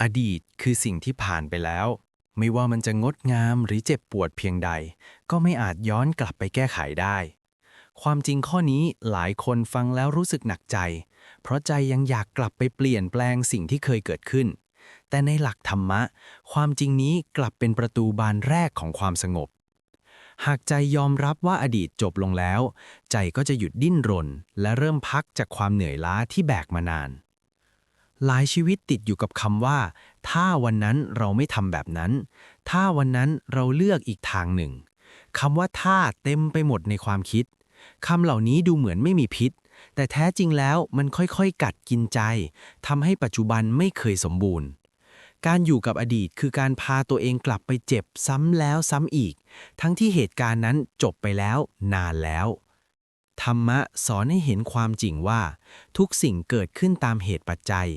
อดีตคือสิ่งที่ผ่านไปแล้ว ไม่ว่ามันจะงดงามหรือเจ็บปวดเพียงใด ก็ไม่อาจย้อนกลับไปแก้ไขได้ ความจริงข้อนี้หลายคนฟังแล้วรู้สึกหนักใจ เพราะใจยังอยากกลับไปเปลี่ยนแปลงสิ่งที่เคยเกิดขึ้น แต่ในหลักธรรมะ ความจริงนี้กลับเป็นประตูบานแรกของความสงบ หากใจยอมรับว่าอดีตจบลงแล้ว ใจก็จะหยุดดิ้นรน และเริ่มพักจากความเหนื่อยล้าที่แบกมานาน หลายชีวิตติดอยู่กับคำว่า ถ้าวันนั้นเราไม่ทำแบบนั้น ถ้าวันนั้นเราเลือกอีกทางหนึ่งคำว่าถ้าเต็มไปหมดในความคิดคำเหล่านี้ดูเหมือนไม่มีพิษ แต่แท้จริงแล้วมันค่อยๆ กัดกินใจทำให้ปัจจุบันไม่เคยสมบูรณ์ การอยู่กับอดีตคือการพาตัวเองกลับไปเจ็บซ้ำแล้วซ้ำอีก ทั้งที่เหตุการณ์นั้นจบไปแล้วนานแล้ว ธรรมะสอนให้เห็นความจริงว่า ทุกสิ่งเกิดขึ้นตามเหตุปัจจัย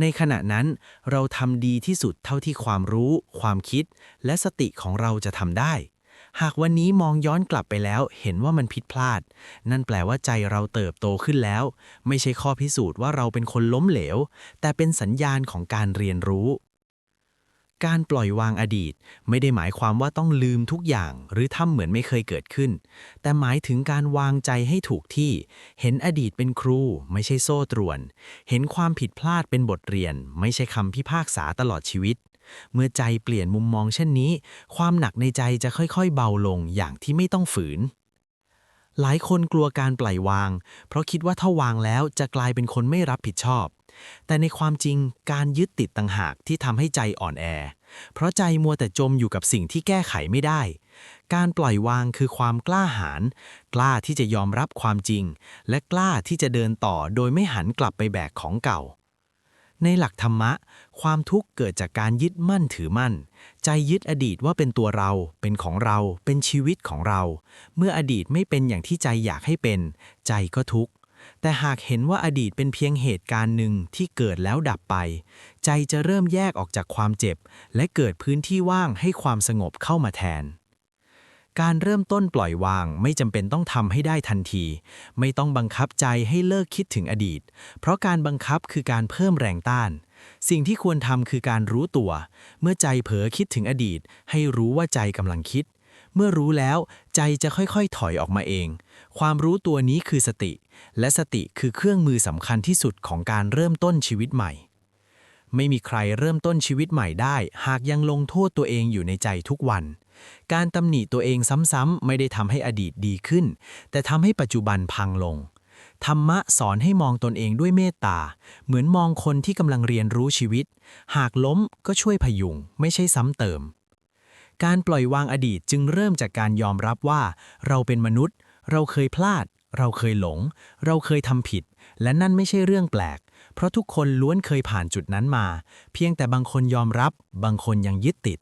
ในขณะนั้นเราทำดีที่สุดเท่าที่ความรู้ ความคิด และสติของเราจะทำได้ หากวันนี้มองย้อนกลับไปแล้วเห็นว่ามันผิดพลาด นั่นแปลว่าใจเราเติบโตขึ้นแล้ว ไม่ใช่ข้อพิสูจน์ว่าเราเป็นคนล้มเหลว แต่เป็นสัญญาณของการเรียนรู้ การปล่อยวางอดีต ไม่ได้หมายความว่าต้องลืมทุกอย่างหรือทำเหมือนไม่เคยเกิดขึ้น แต่หมายถึงการวางใจให้ถูกที่ เห็นอดีตเป็นครู ไม่ใช่โซ่ตรวน เห็นความผิดพลาดเป็นบทเรียน ไม่ใช่คำพิพากษาตลอดชีวิต เมื่อใจเปลี่ยนมุมมองเช่นนี้ ความหนักในใจจะค่อยๆ เบาลงอย่างที่ไม่ต้องฝืนหลายคนกลัวการปล่อยวาง เพราะคิดว่าถ้าวางแล้วจะกลายเป็นคนไม่รับผิดชอบ แต่ในความจริงการยึดติดต่างหากที่ทำให้ใจอ่อนแอ เพราะใจมัวแต่จมอยู่กับสิ่งที่แก้ไขไม่ได้ การปล่อยวางคือความกล้าหาญกล้าที่จะยอมรับความจริง และกล้าที่จะเดินต่อโดยไม่หันกลับไปแบกของเก่า ในหลักธรรมะ ความทุกข์เกิดจากการยึดมั่นถือมั่น ใจยึดอดีตว่าเป็นตัวเรา เป็นของเรา เป็นชีวิตของเรา เมื่ออดีตไม่เป็นอย่างที่ใจอยากให้เป็น ใจก็ทุกข์ แต่หากเห็นว่าอดีตเป็นเพียงเหตุการณ์หนึ่งที่เกิดแล้วดับไป ใจจะเริ่มแยกออกจากความเจ็บ และเกิดพื้นที่ว่างให้ความสงบเข้ามาแทน การเริ่มต้นปล่อยวางไม่จำเป็นต้องทำให้ได้ทันที ไม่ต้องบังคับใจให้เลิกคิดถึงอดีต เพราะการบังคับคือการเพิ่มแรงต้าน สิ่งที่ควรทำคือการรู้ตัว เมื่อใจเผลอคิดถึงอดีต ให้รู้ว่าใจกำลังคิด เมื่อรู้แล้วใจจะค่อยๆ ถอยออกมาเอง ความรู้ตัวนี้คือสติ และสติคือเครื่องมือสำคัญที่สุดของการเริ่มต้นชีวิตใหม่ ไม่มีใครเริ่มต้นชีวิตใหม่ได้ หากยังลงโทษตัวเองอยู่ในใจทุกวัน การตำหนิตัวเองซ้ำๆไม่ได้ทำให้อดีตดีขึ้น แต่ทำให้ปัจจุบันพังลง ธรรมะสอนให้มองตนเองด้วยเมตตา เหมือนมองคนที่กำลังเรียนรู้ชีวิต หากล้มก็ช่วยพยุง ไม่ใช่ซ้ำเติมการปล่อยวางอดีตจึงเริ่มจากการยอมรับว่า เราเป็นมนุษย์ เราเคยพลาด เราเคยหลง เราเคยทำผิด และนั่นไม่ใช่เรื่องแปลก เพราะทุกคนล้วนเคยผ่านจุดนั้นมา เพียงแต่บางคนยอมรับ บางคนยังยึดติด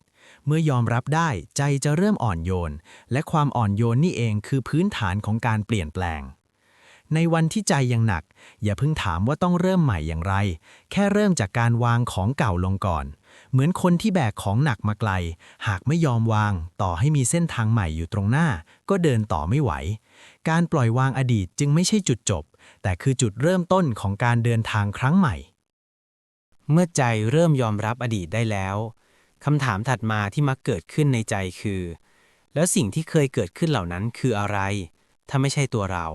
เมื่อยอมรับได้ใจจะเริ่มอ่อนโยน และความอ่อนโยนนี่เองคือพื้นฐานของการเปลี่ยนแปลง ในวันที่ใจยังหนัก อย่าเพิ่งถามว่าต้องเริ่มใหม่อย่างไร แค่เริ่มจากการวางของเก่าลงก่อน เหมือนคนที่แบกของหนักมาไกล หากไม่ยอมวาง ต่อให้มีเส้นทางใหม่อยู่ตรงหน้า ก็เดินต่อไม่ไหว การปล่อยวางอดีตจึงไม่ใช่จุดจบ แต่คือจุดเริ่มต้นของการเดินทางครั้งใหม่ เมื่อใจเริ่มยอมรับอดีตได้แล้วคำถามถัดมาที่มักเกิดขึ้นในใจคือ แล้วสิ่งที่เคยเกิดขึ้นเหล่านั้นคืออะไร ถ้าไม่ใช่ตัวเรา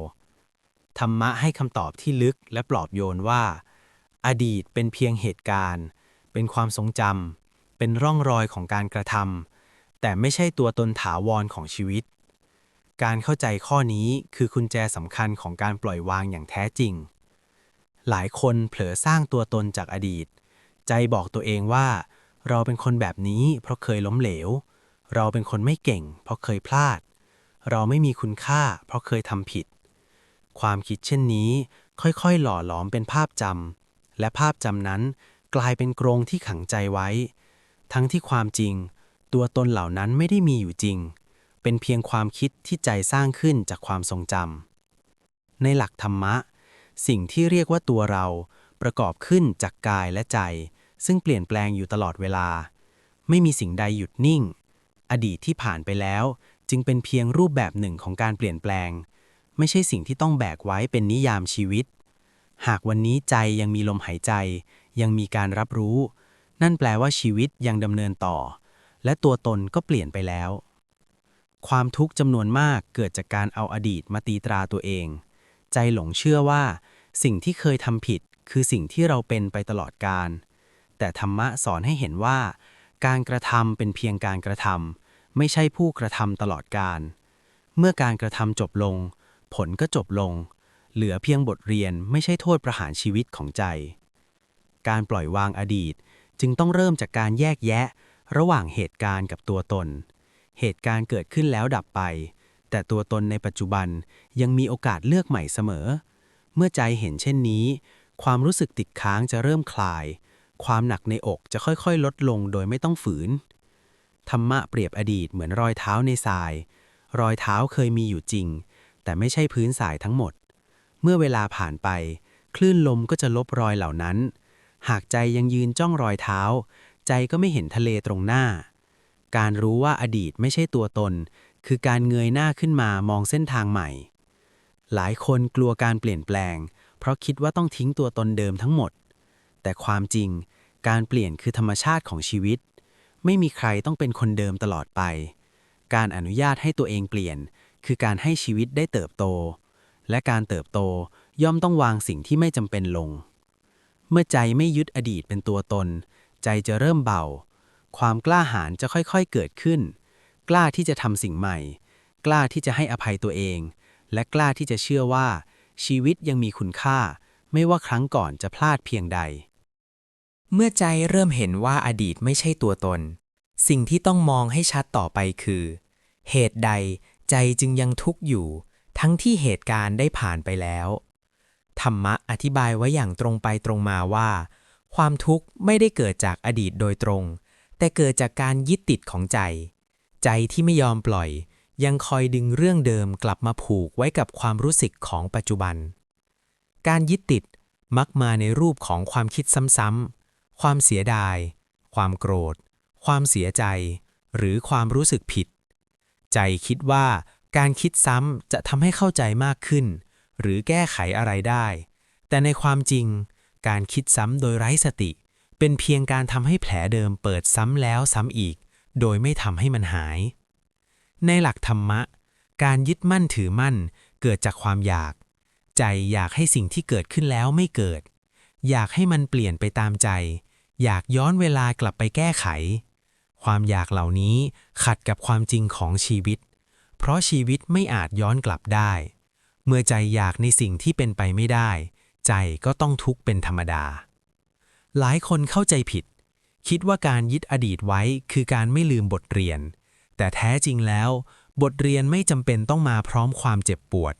ธรรมะให้คำตอบที่ลึกและปลอบโยนว่า อดีตเป็นเพียงเหตุการณ์ เป็นความทรงจำเป็นร่องรอยของการกระทำแต่ไม่ใช่ตัวตนถาวรของชีวิต การเข้าใจข้อนี้คือกุญแจสำคัญของการปล่อยวางอย่างแท้จริง หลายคนเผลอสร้างตัวตนจากอดีต ใจบอกตัวเองว่า เราเป็นคนแบบนี้เพราะเคยล้มเหลว เราเป็นคนไม่เก่ง เพราะเคยพลาด เราไม่มีคุณค่า เพราะเคยทำผิด ความคิดเช่นนี้ ค่อยๆ หล่อหลอมเป็นภาพจำและภาพจำนั้นกลายเป็นกรงที่ขังใจไว้ ทั้งที่ความจริง ตัวตนเหล่านั้นไม่ได้มีอยู่จริง เป็นเพียงความคิดที่ใจสร้างขึ้นจากความทรงจำในหลักธรรมะ สิ่งที่เรียกว่าตัวเราประกอบขึ้นจากกายและใจ ซึ่งเปลี่ยนแปลงอยู่ตลอดเวลา ไม่มีสิ่งใดหยุดนิ่ง อดีตที่ผ่านไปแล้ว จึงเป็นเพียงรูปแบบหนึ่งของการเปลี่ยนแปลง ไม่ใช่สิ่งที่ต้องแบกไว้เป็นนิยามชีวิต หากวันนี้ใจยังมีลมหายใจ ยังมีการรับรู้ นั่นแปลว่าชีวิตยังดำเนินต่อ และตัวตนก็เปลี่ยนไปแล้ว ความทุกข์จำนวนมากเกิดจากการเอาอดีตมาตีตราตัวเอง ใจหลงเชื่อว่า สิ่งที่เคยทำผิดคือสิ่งที่เราเป็นไปตลอดกาลแต่ธรรมะสอนให้เห็นว่า การกระทำเป็นเพียงการกระทำไม่ใช่ผู้กระทำตลอดกาลเมื่อการกระทำจบลง ผลก็จบลง เหลือเพียงบทเรียนไม่ใช่โทษประหารชีวิตของใจ การปล่อยวางอดีตจึงต้องเริ่มจากการแยกแยะ ระหว่างเหตุการณ์กับตัวตน เหตุการณ์เกิดขึ้นแล้วดับไป แต่ตัวตนในปัจจุบันยังมีโอกาสเลือกใหม่เสมอ เมื่อใจเห็นเช่นนี้ ความรู้สึกติดค้างจะเริ่มคลาย ความหนักในอกจะค่อยๆ ลดลงโดยไม่ต้องฝืน ธรรมะเปรียบอดีตเหมือนรอยเท้าในทราย รอยเท้าเคยมีอยู่จริง แต่ไม่ใช่พื้นทรายทั้งหมด เมื่อเวลาผ่านไป คลื่นลมก็จะลบรอยเหล่านั้น หากใจยังยืนจ้องรอยเท้า ใจก็ไม่เห็นทะเลตรงหน้า การรู้ว่าอดีตไม่ใช่ตัวตน คือการเงยหน้าขึ้นมามองเส้นทางใหม่ หลายคนกลัวการเปลี่ยนแปลง เพราะคิดว่าต้องทิ้งตัวตนเดิมทั้งหมด แต่ความจริง การเปลี่ยนคือธรรมชาติของชีวิต ไม่มีใครต้องเป็นคนเดิมตลอดไป การอนุญาตให้ตัวเองเปลี่ยน คือการให้ชีวิตได้เติบโต และการเติบโตย่อมต้องวางสิ่งที่ไม่จำเป็นลง เมื่อใจไม่ยึดอดีตเป็นตัวตน ใจจะเริ่มเบา ความกล้าหาญจะค่อยๆเกิดขึ้น กล้าที่จะทำสิ่งใหม่ กล้าที่จะให้อภัยตัวเอง และกล้าที่จะเชื่อว่า ชีวิตยังมีคุณค่า ไม่ว่าครั้งก่อนจะพลาดเพียงใด เมื่อใจเริ่มเห็นว่าอดีตไม่ใช่ตัวตน สิ่งที่ต้องมองให้ชัดต่อไปคือ เหตุใดใจจึงยังทุกข์อยู่ ทั้งที่เหตุการณ์ได้ผ่านไปแล้ว ธรรมะอธิบายไว้อย่างตรงไปตรงมาว่า ความทุกข์ไม่ได้เกิดจากอดีตโดยตรง แต่เกิดจากการยึดติดของใจ ใจที่ไม่ยอมปล่อย ยังคอยดึงเรื่องเดิมกลับมาผูกไว้กับความรู้สึกของปัจจุบัน การยึดติดมักมาในรูปของความคิดซ้ำๆ ความเสียดาย ความโกรธ ความเสียใจ หรือความรู้สึกผิด ใจคิดว่าการคิดซ้ำจะทำให้เข้าใจมากขึ้น หรือแก้ไขอะไรได้ แต่ในความจริง การคิดซ้ำโดยไร้สติ เป็นเพียงการทำให้แผลเดิมเปิดซ้ำแล้วซ้ำอีก โดยไม่ทำให้มันหาย ในหลักธรรมะ การยึดมั่นถือมั่นเกิดจากความอยาก ใจอยากให้สิ่งที่เกิดขึ้นแล้วไม่เกิด อยากให้มันเปลี่ยนไปตามใจ อยากย้อนเวลากลับไปแก้ไข ความอยากเหล่านี้ขัดกับความจริงของชีวิต เพราะชีวิตไม่อาจย้อนกลับได้ เมื่อใจอยากในสิ่งที่เป็นไปไม่ได้ ใจก็ต้องทุกข์เป็นธรรมดา หลายคนเข้าใจผิด คิดว่าการยึดอดีตไว้คือการไม่ลืมบทเรียน แต่แท้จริงแล้ว บทเรียนไม่จำเป็นต้องมาพร้อมความเจ็บปวด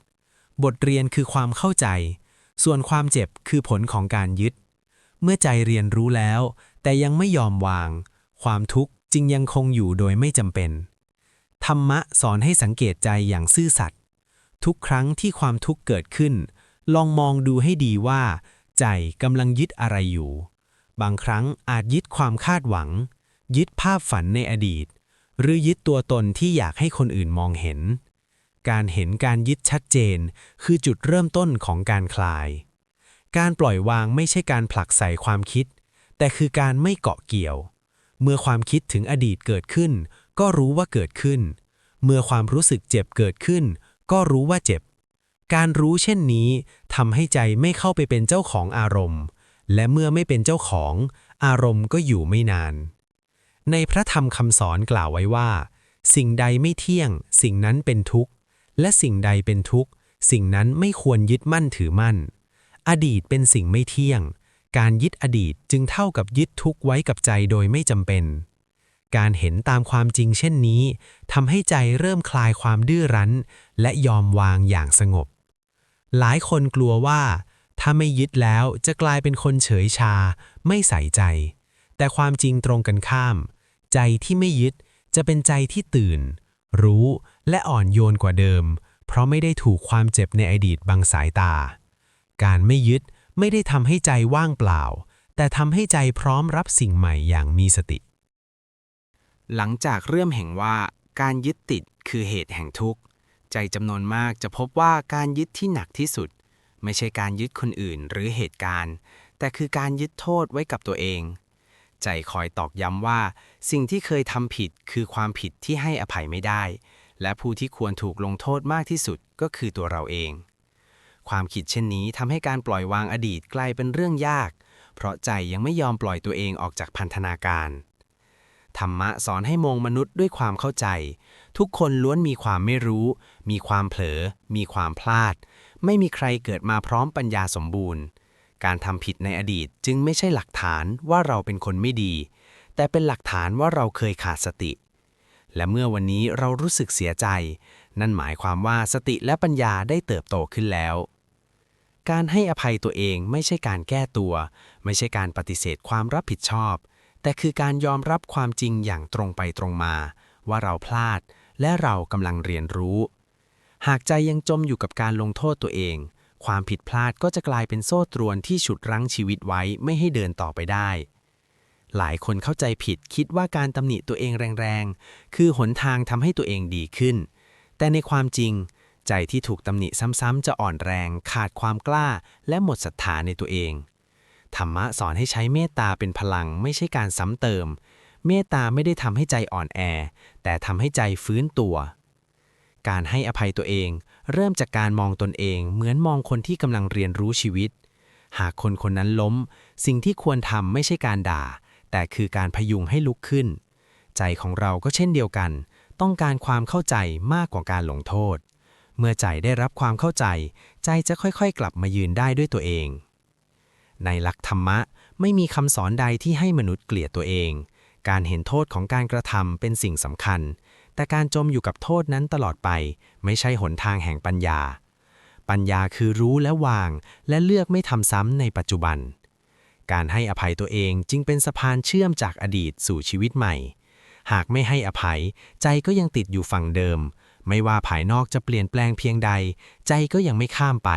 บทเรียนคือความเข้าใจ ส่วนความเจ็บคือผลของการยึด เมื่อใจเรียนรู้แล้ว แต่ยังไม่ยอมวาง ความทุกข์จึงยังคงอยู่โดยไม่จำเป็น ธรรมะสอนให้สังเกตใจอย่างซื่อสัตย์ทุกครั้งที่ความทุกข์เกิดขึ้น ลองมองดูให้ดีว่า ใจกำลังยึดอะไรอยู่ บางครั้งอาจยึดความคาดหวัง ยึดภาพฝันในอดีต หรือยึดตัวตนที่อยากให้คนอื่นมองเห็น การเห็นการยึดชัดเจน คือจุดเริ่มต้นของการคลาย การปล่อยวางไม่ใช่การผลักใส่ความคิด แต่คือการไม่เกาะเกี่ยว เมื่อความคิดถึงอดีตเกิดขึ้น ก็รู้ว่าเกิดขึ้น เมื่อความรู้สึกเจ็บเกิดขึ้น ก็รู้ว่าเจ็บ การรู้เช่นนี้ทำให้ใจไม่เข้าไปเป็นเจ้าของอารมณ์ และเมื่อไม่เป็นเจ้าของ อารมณ์ก็อยู่ไม่นาน ในพระธรรมคำสอนกล่าวไว้ว่า สิ่งใดไม่เที่ยง สิ่งนั้นเป็นทุกข์ และสิ่งใดเป็นทุกข์ สิ่งนั้นไม่ควรยึดมั่นถือมั่น อดีตเป็นสิ่งไม่เที่ยง การยึดอดีตจึงเท่ากับยึดทุกข์ไว้กับใจโดยไม่จำเป็น การเห็นตามความจริงเช่นนี้ทำให้ใจเริ่มคลายความดื้อรั้น และยอมวางอย่างสงบ หลายคนกลัวว่า ถ้าไม่ยึดแล้วจะกลายเป็นคนเฉยชา ไม่ใส่ใจ แต่ความจริงตรงกันข้าม ใจที่ไม่ยึดจะเป็นใจที่ตื่น รู้และอ่อนโยนกว่าเดิม เพราะไม่ได้ถูกความเจ็บในอดีตบังสายตา การไม่ยึดไม่ได้ทำให้ใจว่างเปล่า แต่ทำให้ใจพร้อมรับสิ่งใหม่อย่างมีสติ หลังจากเริ่มเห็นว่าการยึดติดคือเหตุแห่งทุกข์ ใจจำนวนมากจะพบว่าการยึดที่หนักที่สุด ไม่ใช่การยึดคนอื่นหรือเหตุการณ์ แต่คือการยึดโทษไว้กับตัวเอง ใจคอยตอกย้ำว่า สิ่งที่เคยทำผิดคือความผิดที่ให้อภัยไม่ได้ และผู้ที่ควรถูกลงโทษมากที่สุดก็คือตัวเราเอง ความคิดเช่นนี้ทำให้การปล่อยวางอดีตกลายเป็นเรื่องยาก เพราะใจยังไม่ยอมปล่อยตัวเองออกจากพันธนาการธรรมะสอนให้มองมนุษย์ด้วยความเข้าใจ ทุกคนล้วนมีความไม่รู้ มีความเผลอ มีความพลาด ไม่มีใครเกิดมาพร้อมปัญญาสมบูรณ์ การทำผิดในอดีตจึงไม่ใช่หลักฐานว่าเราเป็นคนไม่ดี แต่เป็นหลักฐานว่าเราเคยขาดสติ และเมื่อวันนี้เรารู้สึกเสียใจ นั่นหมายความว่าสติและปัญญาได้เติบโตขึ้นแล้ว การให้อภัยตัวเองไม่ใช่การแก้ตัว ไม่ใช่การปฏิเสธความรับผิดชอบ แต่คือการยอมรับความจริงอย่างตรงไปตรงมา ว่าเราพลาด และเรากำลังเรียนรู้ หากใจยังจมอยู่กับการลงโทษตัวเอง ความผิดพลาดก็จะกลายเป็นโซ่ตรวนที่ฉุดรั้งชีวิตไว้ไม่ให้เดินต่อไปได้ หลายคนเข้าใจผิดคิดว่าการตำหนิตัวเองแรงๆ คือหนทางทำให้ตัวเองดีขึ้น แต่ในความจริง ใจที่ถูกตำหนิซ้ำๆจะอ่อนแรง ขาดความกล้า และหมดศรัทธาในตัวเอง ธรรมะสอนให้ใช้เมตตาเป็นพลังไม่ใช่การซ้ำเติม เมตตาไม่ได้ทำให้ใจอ่อนแอ แต่ทำให้ใจฟื้นตัว การให้อภัยตัวเอง เริ่มจากการมองตนเอง เหมือนมองคนที่กำลังเรียนรู้ชีวิต หากคนคนนั้นล้ม สิ่งที่ควรทำไม่ใช่การด่า แต่คือการพยุงให้ลุกขึ้น ใจของเราก็เช่นเดียวกัน ต้องการความเข้าใจมากกว่าการลงโทษ เมื่อใจได้รับความเข้าใจ ใจจะค่อยๆ กลับมายืนได้ด้วยตัวเอง ในหลักธรรมะไม่มีคำสอนใดที่ให้มนุษย์เกลียดตัวเอง การเห็นโทษของการกระทำเป็นสิ่งสำคัญ แต่การจมอยู่กับโทษนั้นตลอดไป ไม่ใช่หนทางแห่งปัญญา ปัญญาคือรู้และวาง และเลือกไม่ทำซ้ำในปัจจุบัน การให้อภัยตัวเองจึงเป็นสะพานเชื่อมจากอดีตสู่ชีวิตใหม่ หากไม่ให้อภัย ใจก็ยังติดอยู่ฝั่งเดิม ไม่ว่าภายนอกจะเปลี่ยนแปลงเพียงใด ใจก็ยังไม่ข้ามไป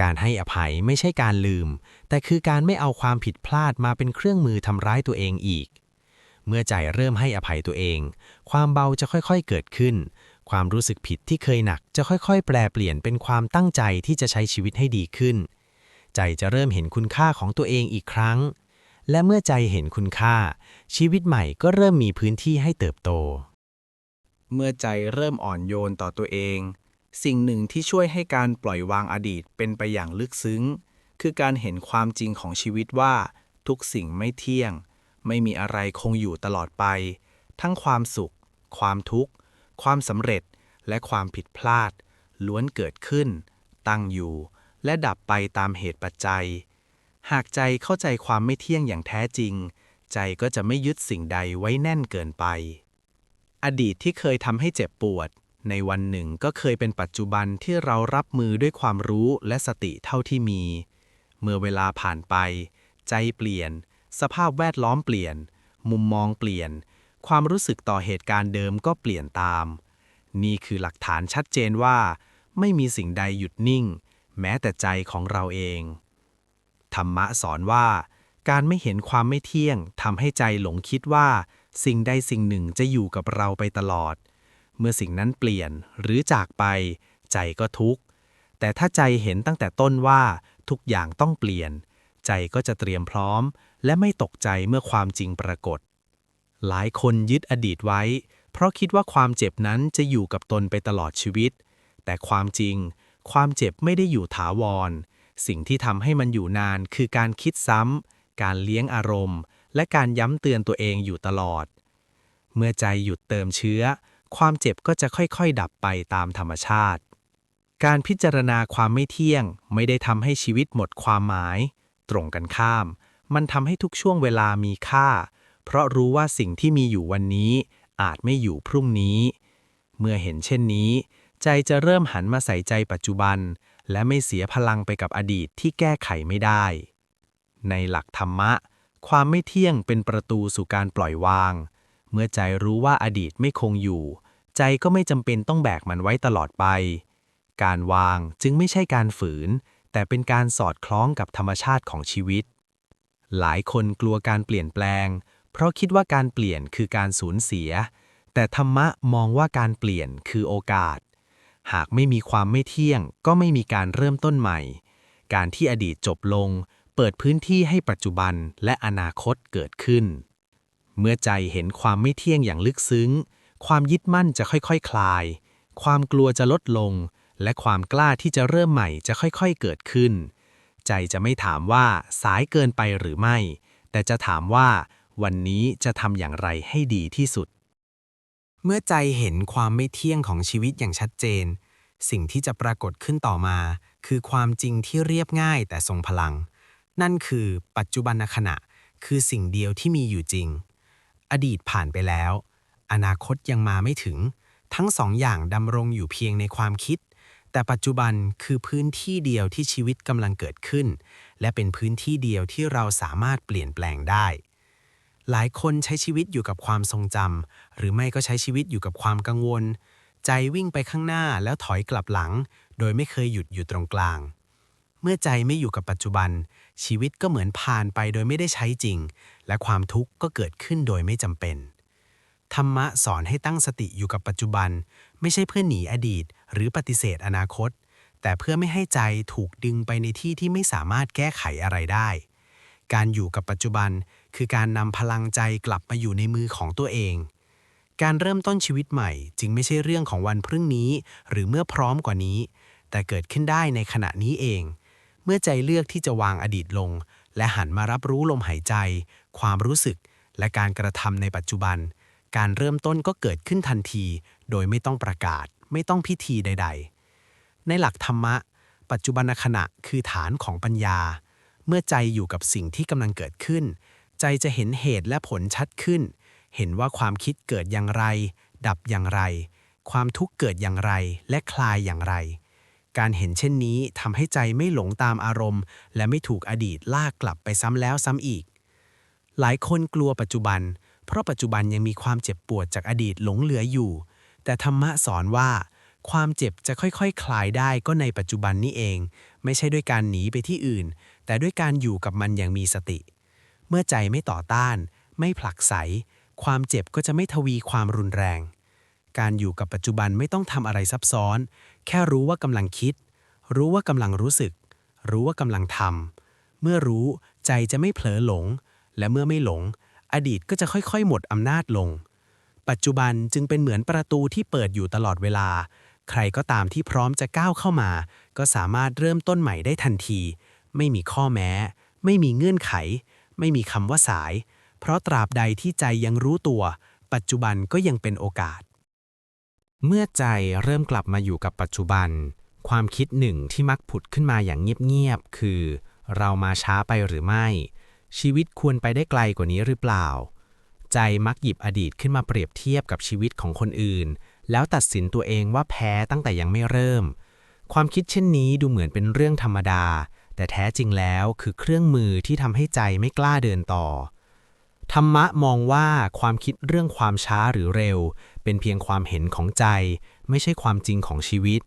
การให้อภัยไม่ใช่การลืม แต่คือการไม่เอาความผิดพลาดมาเป็นเครื่องมือทำร้ายตัวเองอีก เมื่อใจเริ่มให้อภัยตัวเอง ความเบาจะค่อยๆเกิดขึ้น ความรู้สึกผิดที่เคยหนักจะค่อยๆ แปลเปลี่ยนเป็นความตั้งใจที่จะใช้ชีวิตให้ดีขึ้น ใจจะเริ่มเห็นคุณค่าของตัวเองอีกครั้ง และเมื่อใจเห็นคุณค่า ชีวิตใหม่ก็เริ่มมีพื้นที่ให้เติบโต เมื่อใจเริ่มอ่อนโยนต่อตัวเอง สิ่งหนึ่งที่ช่วยให้การปล่อยวางอดีตเป็นไปอย่างลึกซึ้ง คือการเห็นความจริงของชีวิตว่า ทุกสิ่งไม่เที่ยง ไม่มีอะไรคงอยู่ตลอดไป ทั้งความสุข ความทุกข์ ความสำเร็จ และความผิดพลาด ล้วนเกิดขึ้น ตั้งอยู่ และดับไปตามเหตุปัจจัย หากใจเข้าใจความไม่เที่ยงอย่างแท้จริง ใจก็จะไม่ยึดสิ่งใดไว้แน่นเกินไป อดีตที่เคยทำให้เจ็บปวด ในวันหนึ่งก็เคยเป็นปัจจุบันที่เรารับมือด้วยความรู้และสติเท่าที่มี เมื่อเวลาผ่านไป ใจเปลี่ยน สภาพแวดล้อมเปลี่ยน มุมมองเปลี่ยน ความรู้สึกต่อเหตุการณ์เดิมก็เปลี่ยนตาม นี่คือหลักฐานชัดเจนว่า ไม่มีสิ่งใดหยุดนิ่ง แม้แต่ใจของเราเอง ธรรมะสอนว่า การไม่เห็นความไม่เที่ยงทำให้ใจหลงคิดว่า สิ่งใดสิ่งหนึ่งจะอยู่กับเราไปตลอด เมื่อสิ่งนั้นเปลี่ยนหรือจากไป ใจก็ทุกข์ แต่ถ้าใจเห็นตั้งแต่ต้นว่าทุกอย่างต้องเปลี่ยน ใจก็จะเตรียมพร้อม และไม่ตกใจเมื่อความจริงปรากฏ หลายคนยึดอดีตไว้ เพราะคิดว่าความเจ็บนั้นจะอยู่กับตนไปตลอดชีวิต แต่ความจริง ความเจ็บไม่ได้อยู่ถาวร สิ่งที่ทำให้มันอยู่นานคือการคิดซ้ำการเลี้ยงอารมณ์ และการย้ำเตือนตัวเองอยู่ตลอด เมื่อใจหยุดเติมเชื้อ ความเจ็บก็จะค่อยๆ ดับไปตามธรรมชาติ การพิจารณาความไม่เที่ยง ไม่ได้ทำให้ชีวิตหมดความหมาย ตรงกันข้าม มันทำให้ทุกช่วงเวลามีค่า เพราะรู้ว่าสิ่งที่มีอยู่วันนี้ อาจไม่อยู่พรุ่งนี้ เมื่อเห็นเช่นนี้ ใจจะเริ่มหันมาใส่ใจปัจจุบัน และไม่เสียพลังไปกับอดีตที่แก้ไขไม่ได้ ในหลักธรรมะ ความไม่เที่ยงเป็นประตูสู่การปล่อยวาง เมื่อใจรู้ว่าอดีตไม่คงอยู่ ใจก็ไม่จำเป็นต้องแบกมันไว้ตลอดไป การวางจึงไม่ใช่การฝืน แต่เป็นการสอดคล้องกับธรรมชาติของชีวิต หลายคนกลัวการเปลี่ยนแปลง เพราะคิดว่าการเปลี่ยนคือการสูญเสีย แต่ธรรมะมองว่าการเปลี่ยนคือโอกาส หากไม่มีความไม่เที่ยง ก็ไม่มีการเริ่มต้นใหม่ การที่อดีตจบลง เปิดพื้นที่ให้ปัจจุบันและอนาคตเกิดขึ้น เมื่อใจเห็นความไม่เที่ยงอย่างลึกซึ้ง ความยึดมั่นจะค่อยๆคคลาย ความกลัวจะลดลง และความกล้าที่จะเริ่มใหม่จะค่อยๆเกิดขึ้น ใจจะไม่ถามว่าสายเกินไปหรือไม่ แต่จะถามว่า วันนี้จะทำอย่างไรให้ดีที่สุด เมื่อใจเห็นความไม่เที่ยงของชีวิตอย่างชัดเจน สิ่งที่จะปรากฏขึ้นต่อมา คือความจริงที่เรียบง่ายแต่ทรงพลัง นั่นคือปัจจุบันขณะ คือสิ่งเดียวที่มีอยู่จริง อดีตผ่านไปแล้ว อนาคตยังมาไม่ถึง ทั้งสองอย่างดำรงอยู่เพียงในความคิด แต่ปัจจุบันคือพื้นที่เดียวที่ชีวิตกำลังเกิดขึ้น และเป็นพื้นที่เดียวที่เราสามารถเปลี่ยนแปลงได้ หลายคนใช้ชีวิตอยู่กับความทรงจำหรือไม่ก็ใช้ชีวิตอยู่กับความกังวล ใจวิ่งไปข้างหน้าแล้วถอยกลับหลัง โดยไม่เคยหยุดอยู่ตรงกลาง เมื่อใจไม่อยู่กับปัจจุบัน ชีวิตก็เหมือนผ่านไปโดยไม่ได้ใช้จริง และความทุกข์ก็เกิดขึ้นโดยไม่จำเป็นธรรมะสอนให้ตั้งสติอยู่กับปัจจุบัน ไม่ใช่เพื่อหนีอดีต หรือปฏิเสธอนาคต แต่เพื่อไม่ให้ใจถูกดึงไปในที่ที่ไม่สามารถแก้ไขอะไรได้ การอยู่กับปัจจุบันคือการนำพลังใจกลับมาอยู่ในมือของตัวเอง การเริ่มต้นชีวิตใหม่ จึงไม่ใช่เรื่องของวันพรุ่งนี้ หรือเมื่อพร้อมกว่านี้ แต่เกิดขึ้นได้ในขณะนี้เอง เมื่อใจเลือกที่จะวางอดีตลง และหันมารับรู้ลมหายใจ ความรู้สึก และการกระทำในปัจจุบัน การเริ่มต้นก็เกิดขึ้นทันที โดยไม่ต้องประกาศ ไม่ต้องพิธีใด ๆ ในหลักธรรมะ ปัจจุบันขณะคือฐานของปัญญา เมื่อใจอยู่กับสิ่งที่กำลังเกิดขึ้น ใจจะเห็นเหตุและผลชัดขึ้น เห็นว่าความคิดเกิดอย่างไร ดับอย่างไร ความทุกข์เกิดอย่างไรและคลายอย่างไร การเห็นเช่นนี้ทำให้ใจไม่หลงตามอารมณ์ และไม่ถูกอดีตลากกลับไปซ้ำแล้วซ้ำอีก หลายคนกลัวปัจจุบัน เพราะปัจจุบันยังมีความเจ็บปวดจากอดีตหลงเหลืออยู่ แต่ธรรมะสอนว่า ความเจ็บจะค่อยๆคคลายได้ก็ในปัจจุบันนี้เอง ไม่ใช่ด้วยการหนีไปที่อื่น แต่ด้วยการอยู่กับมันอย่างมีสติ เมื่อใจไม่ต่อต้าน ไม่ผลักไส ความเจ็บก็จะไม่ทวีความรุนแรง การอยู่กับปัจจุบันไม่ต้องทำอะไรซับซ้อน แค่รู้ว่ากำลังคิด รู้ว่ากำลังรู้สึก รู้ว่ากำลังทำเมื่อรู้ใจจะไม่เผลอหลง และเมื่อไม่หลง อดีตก็จะค่อยๆ หมดอำนาจลง ปัจจุบันจึงเป็นเหมือนประตูที่เปิดอยู่ตลอดเวลา ใครก็ตามที่พร้อมจะก้าวเข้ามา ก็สามารถเริ่มต้นใหม่ได้ทันที ไม่มีข้อแม้ ไม่มีเงื่อนไข ไม่มีคำว่าสาย เพราะตราบใดที่ใจยังรู้ตัว ปัจจุบันก็ยังเป็นโอกาส เมื่อใจเริ่มกลับมาอยู่กับปัจจุบัน ความคิดหนึ่งที่มักผุดขึ้นมาอย่างเงียบๆคือ เรามาช้าไปหรือไม่ ชีวิตควรไปได้ไกลกว่านี้หรือเปล่า ใจมักหยิบอดีตขึ้นมาเปรียบเทียบกับชีวิตของคนอื่น แล้วตัดสินตัวเองว่าแพ้ตั้งแต่ยังไม่เริ่ม ความคิดเช่นนี้ดูเหมือนเป็นเรื่องธรรมดา แต่แท้จริงแล้วคือเครื่องมือที่ทำให้ใจไม่กล้าเดินต่อ ธรรมะมองว่าความคิดเรื่องความช้าหรือเร็ว เป็นเพียงความเห็นของใจ ไม่ใช่ความจริงของชีวิต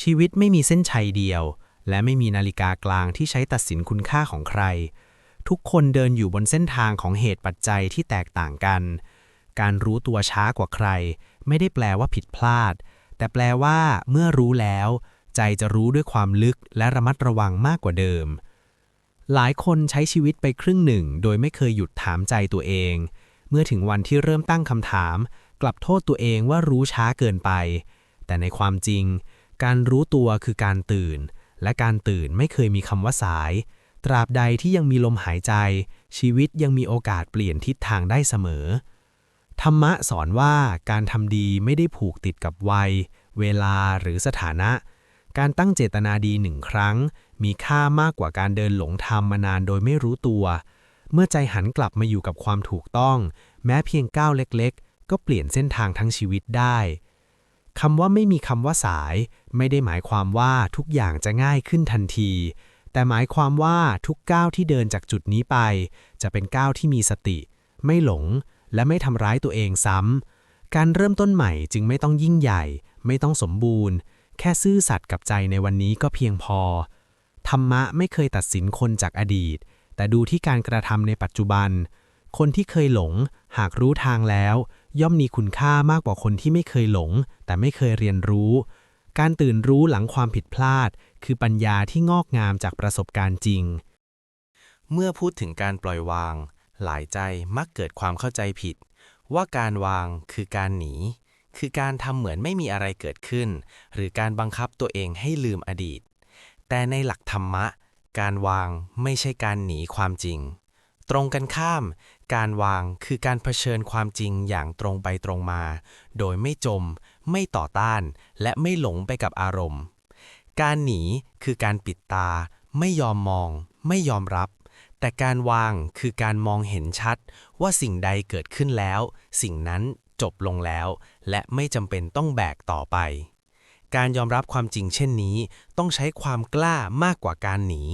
ชีวิตไม่มีเส้นชัยเดียว และไม่มีนาฬิกากลางที่ใช้ตัดสินคุณค่าของใคร ทุกคนเดินอยู่บนเส้นทางของเหตุปัจจัยที่แตกต่างกัน การรู้ตัวช้ากว่าใคร ไม่ได้แปลว่าผิดพลาด แต่แปลว่าเมื่อรู้แล้ว ใจจะรู้ด้วยความลึกและระมัดระวังมากกว่าเดิม หลายคนใช้ชีวิตไปครึ่งหนึ่ง โดยไม่เคยหยุดถามใจตัวเอง เมื่อถึงวันที่เริ่มตั้งคำถาม กลับโทษตัวเองว่ารู้ช้าเกินไป แต่ในความจริง การรู้ตัวคือการตื่น และการตื่นไม่เคยมีคำว่าสาย ตราบใดที่ยังมีลมหายใจ ชีวิตยังมีโอกาสเปลี่ยนทิศทางได้เสมอ ธรรมะสอนว่าการทำดีไม่ได้ผูกติดกับวัย เวลาหรือสถานะ การตั้งเจตนาดีหนึ่งครั้ง มีค่ามากกว่าการเดินหลงทำมานานโดยไม่รู้ตัว เมื่อใจหันกลับมาอยู่กับความถูกต้อง แม้เพียงก้าวเล็กๆ ก็เปลี่ยนเส้นทางทั้งชีวิตได้คำว่าไม่มีคำว่าสาย ไม่ได้หมายความว่าทุกอย่างจะง่ายขึ้นทันที แต่หมายความว่าทุกก้าวที่เดินจากจุดนี้ไป จะเป็นก้าวที่มีสติ ไม่หลง และไม่ทำร้ายตัวเองซ้ำ การเริ่มต้นใหม่จึงไม่ต้องยิ่งใหญ่ ไม่ต้องสมบูรณ์ แค่ซื่อสัตย์กับใจในวันนี้ก็เพียงพอ ธรรมะไม่เคยตัดสินคนจากอดีต แต่ดูที่การกระทำในปัจจุบัน คนที่เคยหลง หากรู้ทางแล้ว ย่อมมีคุณค่ามากกว่าคนที่ไม่เคยหลง แต่ไม่เคยเรียนรู้ การตื่นรู้หลังความผิดพลาด คือปัญญาที่งอกงามจากประสบการณ์จริง เมื่อพูดถึงการปล่อยวาง หลายใจมักเกิดความเข้าใจผิด ว่าการวางคือการหนี คือการทำเหมือนไม่มีอะไรเกิดขึ้น หรือการบังคับตัวเองให้ลืมอดีต แต่ในหลักธรรมะ การวางไม่ใช่การหนีความจริง ตรงกันข้าม การวางคือการเผชิญความจริงอย่างตรงไปตรงมา โดยไม่จม ไม่ต่อต้าน และไม่หลงไปกับอารมณ์ การหนีคือการปิดตา ไม่ยอมมอง ไม่ยอมรับ แต่การวางคือการมองเห็นชัด ว่าสิ่งใดเกิดขึ้นแล้ว สิ่งนั้นจบลงแล้ว และไม่จำเป็นต้องแบกต่อไป การยอมรับความจริงเช่นนี้ ต้องใช้ความกล้ามากกว่าการหนี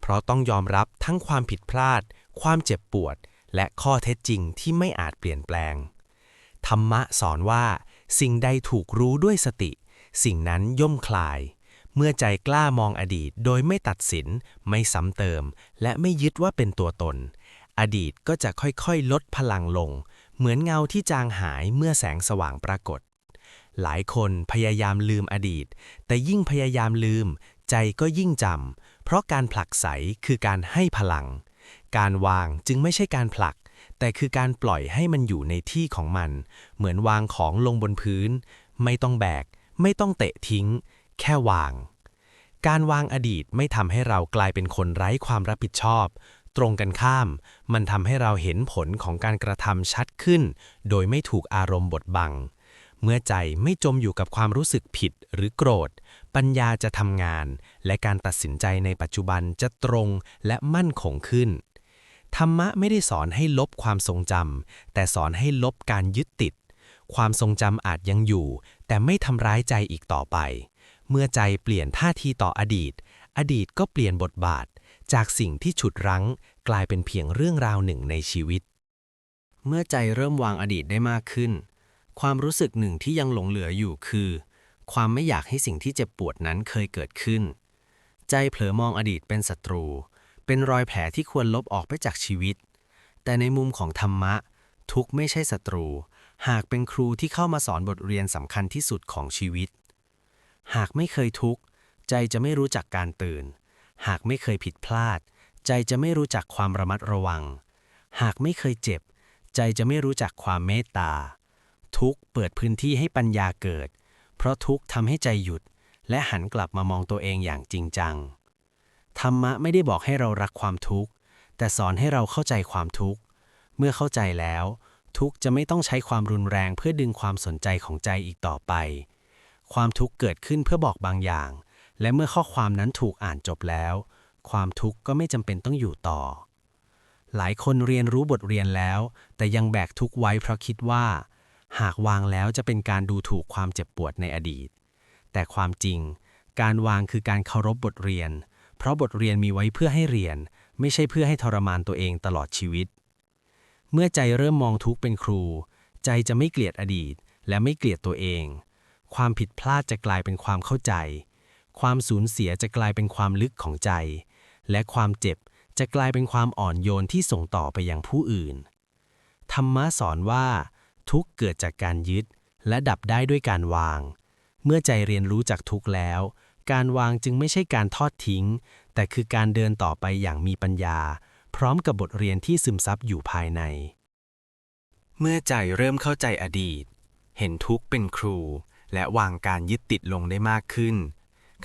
เพราะต้องยอมรับทั้งความผิดพลาด ความเจ็บปวด และข้อเท็จจริงที่ไม่อาจเปลี่ยนแปลง ธรรมะสอนว่า สิ่งใดถูกรู้ด้วยสติ สิ่งนั้นย่อมคลาย เมื่อใจกล้ามองอดีตโดยไม่ตัดสิน ไม่ซ้ำเติม และไม่ยึดว่าเป็นตัวตน อดีตก็จะค่อยๆ ลดพลังลง เหมือนเงาที่จางหายเมื่อแสงสว่างปรากฏ หลายคนพยายามลืมอดีต แต่ยิ่งพยายามลืม ใจก็ยิ่งจำเพราะการผลักไสคือการให้พลัง การวางจึงไม่ใช่การผลัก แต่คือการปล่อยให้มันอยู่ในที่ของมัน เหมือนวางของลงบนพื้น ไม่ต้องแบก ไม่ต้องเตะทิ้ง แค่วาง การวางอดีตไม่ทำให้เรากลายเป็นคนไร้ความรับผิดชอบ ตรงกันข้าม มันทำให้เราเห็นผลของการกระทำชัดขึ้น โดยไม่ถูกอารมณ์บดบัง เมื่อใจไม่จมอยู่กับความรู้สึกผิดหรือโกรธ ปัญญาจะทำงาน และการตัดสินใจในปัจจุบันจะตรงและมั่นคงขึ้นธรรมะไม่ได้สอนให้ลบความทรงจำแต่สอนให้ลบการยึดติด ความทรงจำอาจยังอยู่ แต่ไม่ทำร้ายใจอีกต่อไป เมื่อใจเปลี่ยนท่าทีต่ออดีต อดีตก็เปลี่ยนบทบาท จากสิ่งที่ฉุดรั้ง กลายเป็นเพียงเรื่องราวหนึ่งในชีวิต เมื่อใจเริ่มวางอดีตได้มากขึ้น ความรู้สึกหนึ่งที่ยังหลงเหลืออยู่คือ ความไม่อยากให้สิ่งที่เจ็บปวดนั้นเคยเกิดขึ้น ใจเผลอมองอดีตเป็นศัตรู เป็นรอยแผลที่ควรลบออกไปจากชีวิต แต่ในมุมของธรรมะ ทุกไม่ใช่ศัตรู หากเป็นครูที่เข้ามาสอนบทเรียนสำคัญที่สุดของชีวิต หากไม่เคยทุกข์ ใจจะไม่รู้จักการตื่น หากไม่เคยผิดพลาด ใจจะไม่รู้จักความระมัดระวัง หากไม่เคยเจ็บ ใจจะไม่รู้จักความเมตตา ทุกข์เปิดพื้นที่ให้ปัญญาเกิด เพราะทุกข์ทำให้ใจหยุด และหันกลับมามองตัวเองอย่างจริงจัง ธรรมะไม่ได้บอกให้เรารักความทุกข์ แต่สอนให้เราเข้าใจความทุกข์ เมื่อเข้าใจแล้ว ทุกข์จะไม่ต้องใช้ความรุนแรงเพื่อดึงความสนใจของใจอีกต่อไป ความทุกข์เกิดขึ้นเพื่อบอกบางอย่าง และเมื่อข้อความนั้นถูกอ่านจบแล้ว ความทุกข์ก็ไม่จำเป็นต้องอยู่ต่อ หลายคนเรียนรู้บทเรียนแล้ว แต่ยังแบกทุกข์ไว้เพราะคิดว่า หากวางแล้วจะเป็นการดูถูกความเจ็บปวดในอดีต แต่ความจริง การวางคือการเคารพบทเรียน เพราะบทเรียนมีไว้เพื่อให้เรียน ไม่ใช่เพื่อให้ทรมานตัวเองตลอดชีวิต เมื่อใจเริ่มมองทุกข์เป็นครู ใจจะไม่เกลียดอดีต และไม่เกลียดตัวเอง ความผิดพลาดจะกลายเป็นความเข้าใจ ความสูญเสียจะกลายเป็นความลึกของใจ และความเจ็บจะกลายเป็นความอ่อนโยนที่ส่งต่อไปยังผู้อื่น ธรรมะสอนว่า ทุกเกิดจากการยึด และดับได้ด้วยการวาง เมื่อใจเรียนรู้จากทุกแล้ว การวางจึงไม่ใช่การทอดทิ้ง แต่คือการเดินต่อไปอย่างมีปัญญา พร้อมกับบทเรียนที่ซึมซับอยู่ภายใน เมื่อใจเริ่มเข้าใจอดีต เห็นทุกข์เป็นครู และวางการยึดติดลงได้มากขึ้น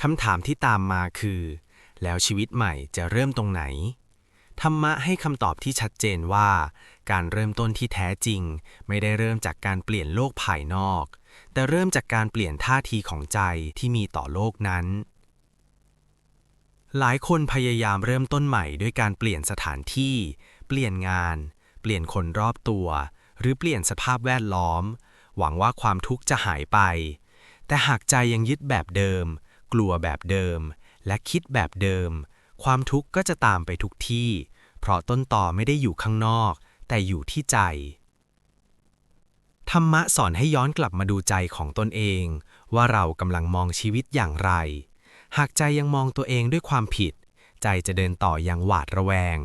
คำถามที่ตามมาคือ แล้วชีวิตใหม่จะเริ่มตรงไหน ธรรมะให้คำตอบที่ชัดเจนว่า การเริ่มต้นที่แท้จริง ไม่ได้เริ่มจากการเปลี่ยนโลกภายนอก แต่เริ่มจากการเปลี่ยนท่าทีของใจที่มีต่อโลกนั้น หลายคนพยายามเริ่มต้นใหม่ด้วยการเปลี่ยนสถานที่ เปลี่ยนงาน เปลี่ยนคนรอบตัว หรือเปลี่ยนสภาพแวดล้อม หวังว่าความทุกข์จะหายไป แต่หากใจยังยึดแบบเดิม กลัวแบบเดิม และคิดแบบเดิม ความทุกข์ก็จะตามไปทุกที่ เพราะต้นต่อไม่ได้อยู่ข้างนอก แต่อยู่ที่ใจ ธรรมะสอนให้ย้อนกลับมาดูใจของตนเอง ว่าเรากำลังมองชีวิตอย่างไร หากใจยังมองตัวเองด้วยความผิด ใจจะเดินต่ออย่างหวาดระแวง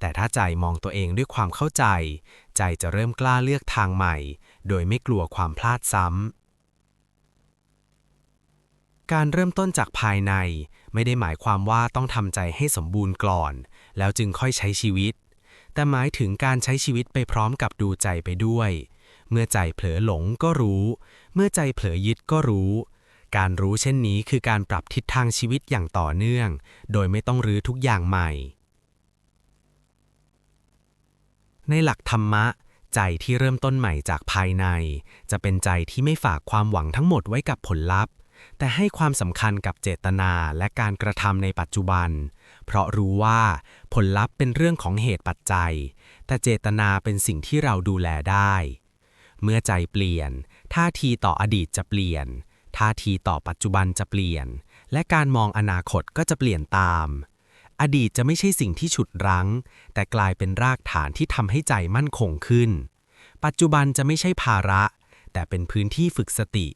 แต่ถ้าใจมองตัวเองด้วยความเข้าใจ ใจจะเริ่มกล้าเลือกทางใหม่ โดยไม่กลัวความพลาดซ้ำ การเริ่มต้นจากภายใน ไม่ได้หมายความว่าต้องทำใจให้สมบูรณ์ก่อน แล้วจึงค่อยใช้ชีวิต แต่หมายถึงการใช้ชีวิตไปพร้อมกับดูใจไปด้วย เมื่อใจเผลอหลงก็รู้ เมื่อใจเผลอยึดก็รู้ การรู้เช่นนี้คือการปรับทิศทางชีวิตอย่างต่อเนื่อง โดยไม่ต้องรื้อทุกอย่างใหม่ ในหลักธรรมะใจที่เริ่มต้นใหม่จากภายใน จะเป็นใจที่ไม่ฝากความหวังทั้งหมดไว้กับผลลัพธ์ แต่ให้ความสำคัญกับเจตนาและการกระทำในปัจจุบัน เพราะรู้ว่าผลลัพธ์เป็นเรื่องของเหตุปัจจัย แต่เจตนาเป็นสิ่งที่เราดูแลได้ เมื่อใจเปลี่ยน ท่าทีต่ออดีตจะเปลี่ยน ท่าทีต่อปัจจุบันจะเปลี่ยน และการมองอนาคตก็จะเปลี่ยนตาม อดีตจะไม่ใช่สิ่งที่ฉุดรั้ง แต่กลายเป็นรากฐานที่ทำให้ใจมั่นคงขึ้น ปัจจุบันจะไม่ใช่ภาระ แต่เป็นพื้นที่ฝึกสติ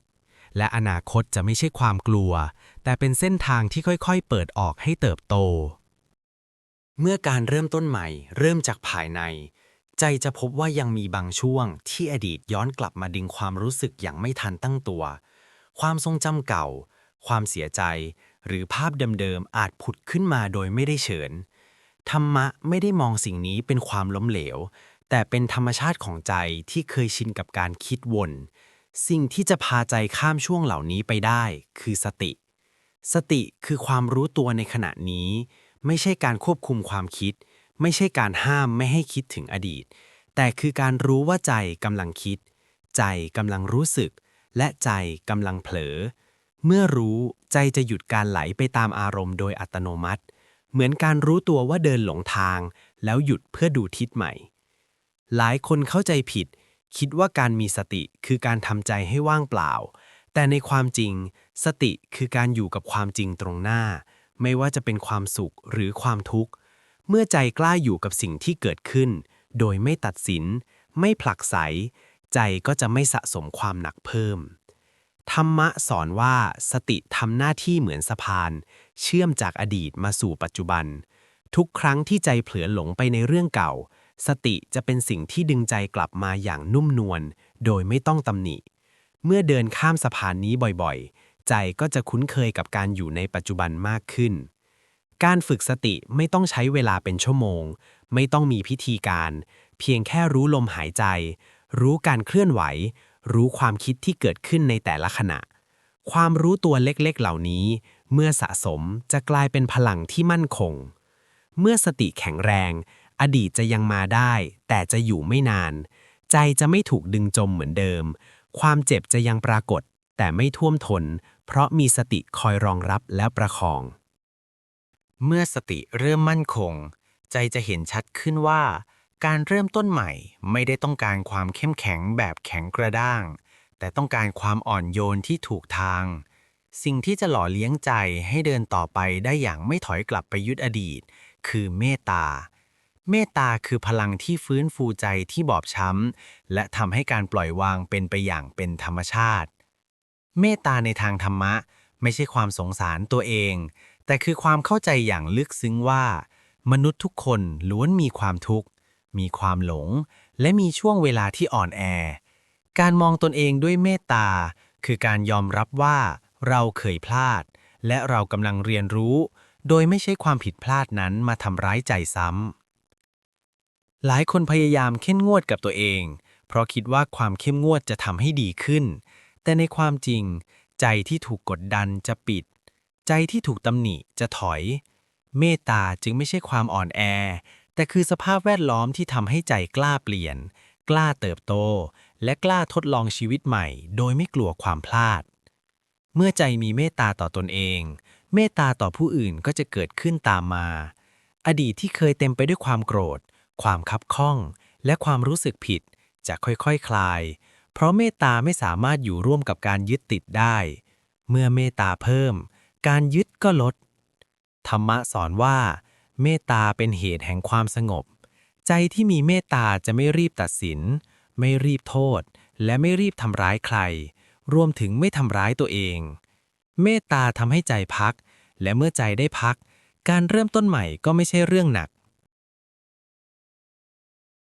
และอนาคตจะไม่ใช่ความกลัว แต่เป็นเส้นทางที่ค่อยๆ เปิดออกให้เติบโต เมื่อการเริ่มต้นใหม่ เริ่มจากภายใน ใจจะพบว่ายังมีบางช่วง ที่อดีตย้อนกลับมาดึงความรู้สึกอย่างไม่ทันตั้งตัว ความทรงจำเก่า ความเสียใจ หรือภาพเดิมๆอาจผุดขึ้นมาโดยไม่ได้เฉินธรรมะไม่ได้มองสิ่งนี้เป็นความล้มเหลว แต่เป็นธรรมชาติของใจที่เคยชินกับการคิดวน สิ่งที่จะพาใจข้ามช่วงเหล่านี้ไปได้ คือสติ สติคือความรู้ตัวในขณะนี้ ไม่ใช่การควบคุมความคิด ไม่ใช่การห้ามไม่ให้คิดถึงอดีต แต่คือการรู้ว่าใจกำลังคิด ใจกำลังรู้สึก และใจกำลังเผลอ เมื่อรู้ใจจะหยุดการไหลไปตามอารมณ์โดยอัตโนมัติ เหมือนการรู้ตัวว่าเดินหลงทาง แล้วหยุดเพื่อดูทิศใหม่ หลายคนเข้าใจผิด คิดว่าการมีสติคือการทำใจให้ว่างเปล่า แต่ในความจริง สติคือการอยู่กับความจริงตรงหน้า ไม่ว่าจะเป็นความสุขหรือความทุกข์ เมื่อใจกล้าอยู่กับสิ่งที่เกิดขึ้น โดยไม่ตัดสิน ไม่ผลักไส ใจก็จะไม่สะสมความหนักเพิ่ม ธรรมะสอนว่าสติทำหน้าที่เหมือนสะพาน เชื่อมจากอดีตมาสู่ปัจจุบัน ทุกครั้งที่ใจเผลอหลงไปในเรื่องเก่า สติจะเป็นสิ่งที่ดึงใจกลับมาอย่างนุ่มนวลโดยไม่ต้องตำหนิ เมื่อเดินข้ามสะพานนี้บ่อยๆ ใจก็จะคุ้นเคยกับการอยู่ในปัจจุบันมากขึ้น การฝึกสติไม่ต้องใช้เวลาเป็นชั่วโมง ไม่ต้องมีพิธีการ เพียงแค่รู้ลมหายใจ รู้การเคลื่อนไหว รู้ความคิดที่เกิดขึ้นในแต่ละขณะ ความรู้ตัวเล็กๆ เหล่านี้ เมื่อสะสมจะกลายเป็นพลังที่มั่นคง เมื่อสติแข็งแรง อดีตจะยังมาได้ แต่จะอยู่ไม่นาน ใจจะไม่ถูกดึงจมเหมือนเดิม ความเจ็บจะยังปรากฏ แต่ไม่ท่วมทน เพราะมีสติคอยรองรับและประคอง เมื่อสติเริ่มมั่นคง ใจจะเห็นชัดขึ้นว่า การเริ่มต้นใหม่ไม่ได้ต้องการความเข้มแข็งแบบแข็งกระด้าง แต่ต้องการความอ่อนโยนที่ถูกทาง สิ่งที่จะหล่อเลี้ยงใจให้เดินต่อไปได้อย่างไม่ถอยกลับไปยึดอดีต คือเมตตา เมตตาคือพลังที่ฟื้นฟูใจที่บอบช้ำ และทำให้การปล่อยวางเป็นไปอย่างเป็นธรรมชาติ เมตตาในทางธรรมะ ไม่ใช่ความสงสารตัวเอง แต่คือความเข้าใจอย่างลึกซึ้งว่า มนุษย์ทุกคนล้วนมีความทุกข์ มีความหลง และมีช่วงเวลาที่อ่อนแอ การมองตนเองด้วยเมตตา คือการยอมรับว่าเราเคยพลาด และเรากำลังเรียนรู้ โดยไม่ใช่ความผิดพลาดนั้นมาทำร้ายใจซ้ำ หลายคนพยายามเข้มงวดกับตัวเอง เพราะคิดว่าความเข้มงวดจะทำให้ดีขึ้น แต่ในความจริง ใจที่ถูกกดดันจะปิด ใจที่ถูกตำหนิจะถอย เมตตาจึงไม่ใช่ความอ่อนแอ แต่คือสภาพแวดล้อมที่ทำให้ใจกล้าเปลี่ยน กล้าเติบโต และกล้าทดลองชีวิตใหม่ โดยไม่กลัวความพลาด เมื่อใจมีเมตตาต่อตนเอง เมตตาต่อผู้อื่นก็จะเกิดขึ้นตามมา อดีตที่เคยเต็มไปด้วยความโกรธ ความคับข้อง และความรู้สึกผิดจะค่อยๆคคลาย เพราะเมตตาไม่สามารถอยู่ร่วมกับการยึดติดได้ เมื่อเมตตาเพิ่ม การยึดก็ลด ธรรมะสอนว่า เมตตาเป็นเหตุแห่งความสงบ ใจที่มีเมตตาจะไม่รีบตัดสิน ไม่รีบโทษ และไม่รีบทำร้ายใคร รวมถึงไม่ทำร้ายตัวเอง เมตตาทำให้ใจพัก และเมื่อใจได้พัก การเริ่มต้นใหม่ก็ไม่ใช่เรื่องหนัก